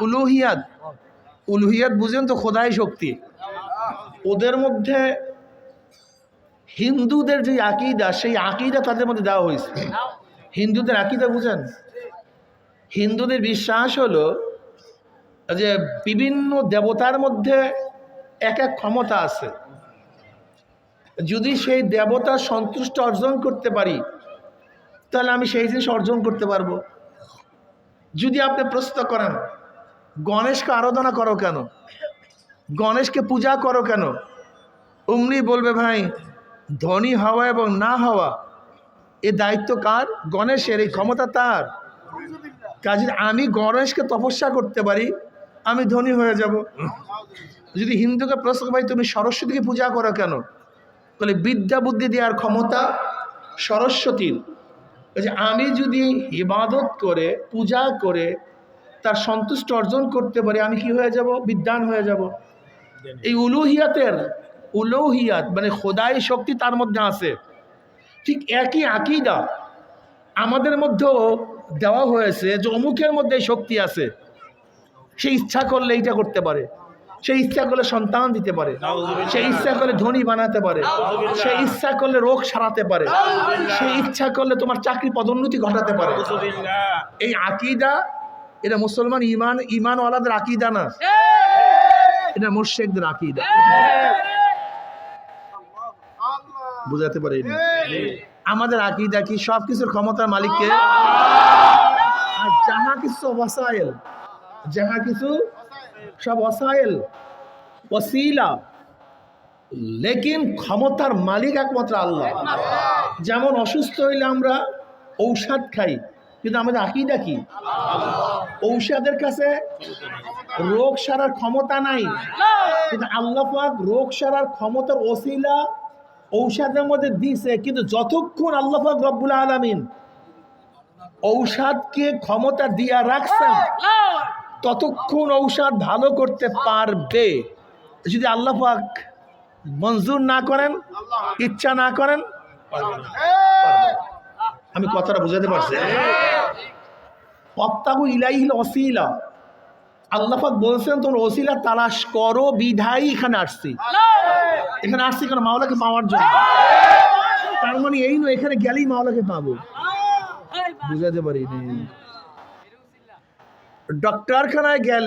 উলুহিয়াত। উলুহিয়াত বুঝেন তো খোদাই শক্তি। ওদের মধ্যে হিন্দুদের যে আকিদা, সেই আকিদা তাদের মধ্যে দেওয়া হয়েছে। হিন্দুদের আকিদা বুঝেন? হিন্দুদের বিশ্বাস হলো যে বিভিন্ন দেবতার মধ্যে এক এক ক্ষমতা আছে। যদি সেই দেবতার সন্তুষ্ট অর্জন করতে পারি, তাহলে আমি সেই জিনিস অর্জন করতে পারব। যদি আপনি প্রশ্ন করেন গণেশকে আরাধনা করো কেন? গণেশকে পূজা করো কেন? অমনি বলবে, ভাই, ধনী হওয়া এবং না হওয়া, এ দায়িত্ব কার? গণেশের, এই ক্ষমতা তার। কাজে আমি গণেশকে তপস্যা করতে পারি, আমি ধনী হয়ে যাব। যদি হিন্দুকে প্রশ্ন, ভাই, তুমি সরস্বতীকে পূজা করো কেন? বলে বিদ্যা বুদ্ধি দেওয়ার ক্ষমতা সরস্বতীর। আমি যদি ইবাদত করে, পূজা করে তার সন্তুষ্ট অর্জন করতে পারি আমি কি হয়ে যাব? বিদ্যান হয়ে যাব। এই উলুহিয়াতের উলৌহিয়াত মানে খোদাই শক্তি তার মধ্যে আছে। ঠিক একই আকিদা আমাদের মধ্যেও দেওয়া হয়েছে যে অমুকের মধ্যে শক্তি আছে। সে ইচ্ছা করলে এইটা করতে পারে। সে ইচ্ছা করলে সন্তান দিতে পারে। সে ইচ্ছা করলে ধনী বানাতে পারে। সে ইচ্ছা করলে রোগ সারাতে পারে। সে ইচ্ছা করলে তোমার চাকরি পদোন্নতি ঘটাতে পারে। এই আকিদা এটা মুসলমান ইমান ইমান ইমানওয়ালাদের আকিদা না। এটা মুর্শেকদের আকিদা। বুঝাতে পারিনি আমাদের আকিদা কি? সব কিছুর ক্ষমতার মালিককে? আর যাহা কিছু ওয়াসাইল যাহা কিছু সব ওয়াসাইল ওয়াসিলা। লেকিন ক্ষমতার মালিক একমাত্র আল্লাহ। যেমন অসুস্থ হইলে আমরা ঔষধ খাই কিন্তু আমাদের আকিদা কি? ঔষধের কাছে রোগ সারার ক্ষমতা নাই। কিন্তু আল্লাহাক রোগ সারার ক্ষমতার ওসিলা ঔষধের মধ্যে দিছে, কিন্তু যতক্ষণ আল্লাহ পাক রব্বুল আলামিন ঔষধকে ক্ষমতা দিয়া রাখছেন, ততক্ষণ ঔষধ ভালো করতে পারবে। যদি আল্লাহাক মঞ্জুর না করেন, ইচ্ছা না করেন। আমি কথাটা বুঝাতে পারছি। ইলাইহিল অসিলা আল্লাহাক বলছেন তোমরা ওসিলা তালাশ করো বিধাই এখানে আসছি। এখানে আসছি কেন? মাওলাকে পাওয়ার জন্য। তার মানে এই নয় এখানে গেলেই মাওলাকে পাবো। বুঝাতে পারিনি। ডক্টরখানায় গেলে